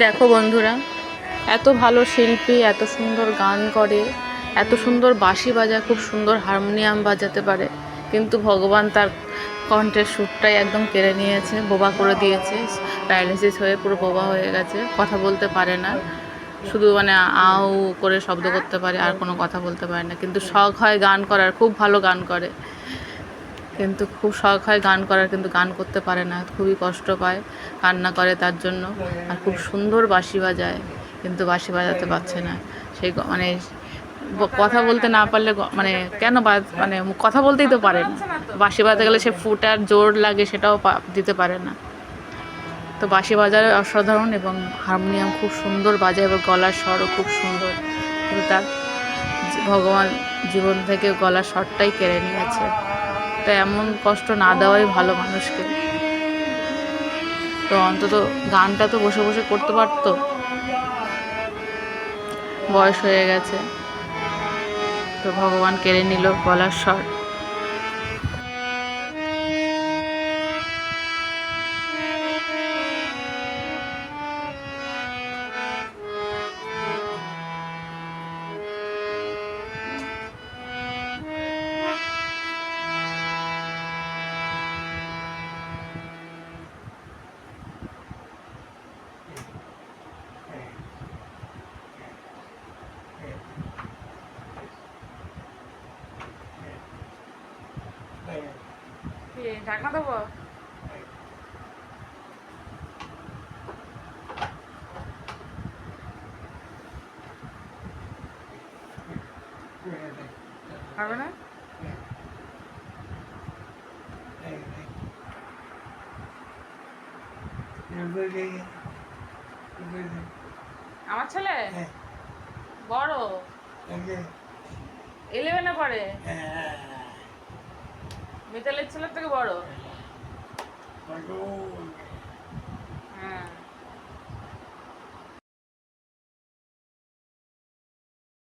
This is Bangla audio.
দেখো বন্ধুরা, এত ভালো শিল্পী, এত সুন্দর গান করে, এত সুন্দর বাঁশি বাজায়, খুব সুন্দর হারমোনিয়াম বাজাতে পারে, কিন্তু ভগবান তার কণ্ঠের সুরটাই একদম কেড়ে নিয়েছে, বোবা করে দিয়েছে প্যারালিসিস হয়ে পুরো বোবা হয়ে গেছে, কথা বলতে পারে না, শুধু মানে আউ করে শব্দ করতে পারে, আর কোনো কথা বলতে পারে না, কিন্তু শখ হয় গান করার, খুব ভালো গান করে। কিন্তু খুব শখ হয় গান করার, কিন্তু গান করতে পারে না, খুবই কষ্ট পায়, কান্না করে তার জন্য, আর খুব সুন্দর বাঁশি বাজায়, কিন্তু বাঁশি বাজাতে পারছে না। সেই মানে কথা বলতে না পারলে মানে কেন মানে কথা বলতেই তো পারে না। বাঁশি বাজাতে গেলে সে ফুটার জোর লাগে সেটাও দিতে পারে না। তো বাঁশি বাজায় অসাধারণ এবং হারমোনিয়াম খুব সুন্দর বাজায় এবং গলার স্বরও খুব সুন্দর। কিন্তু তার ভগবান জীবন থেকে গলার স্বরটাই কেড়ে নিয়েছে। তো এমন কষ্ট না দেওয়াই ভালো মানুষকে। তো অন্তত গানটা তো বসে বসে করতে পারতো। বয়স হয়ে গেছে। তো ভগবান কেড়ে নিল গলার স্বর। ঢাকা দেবো? হবে না? আমার ছেলে? বড়? ইলেভেনে পড়ে? মিতালের ছেলের থেকে বড়?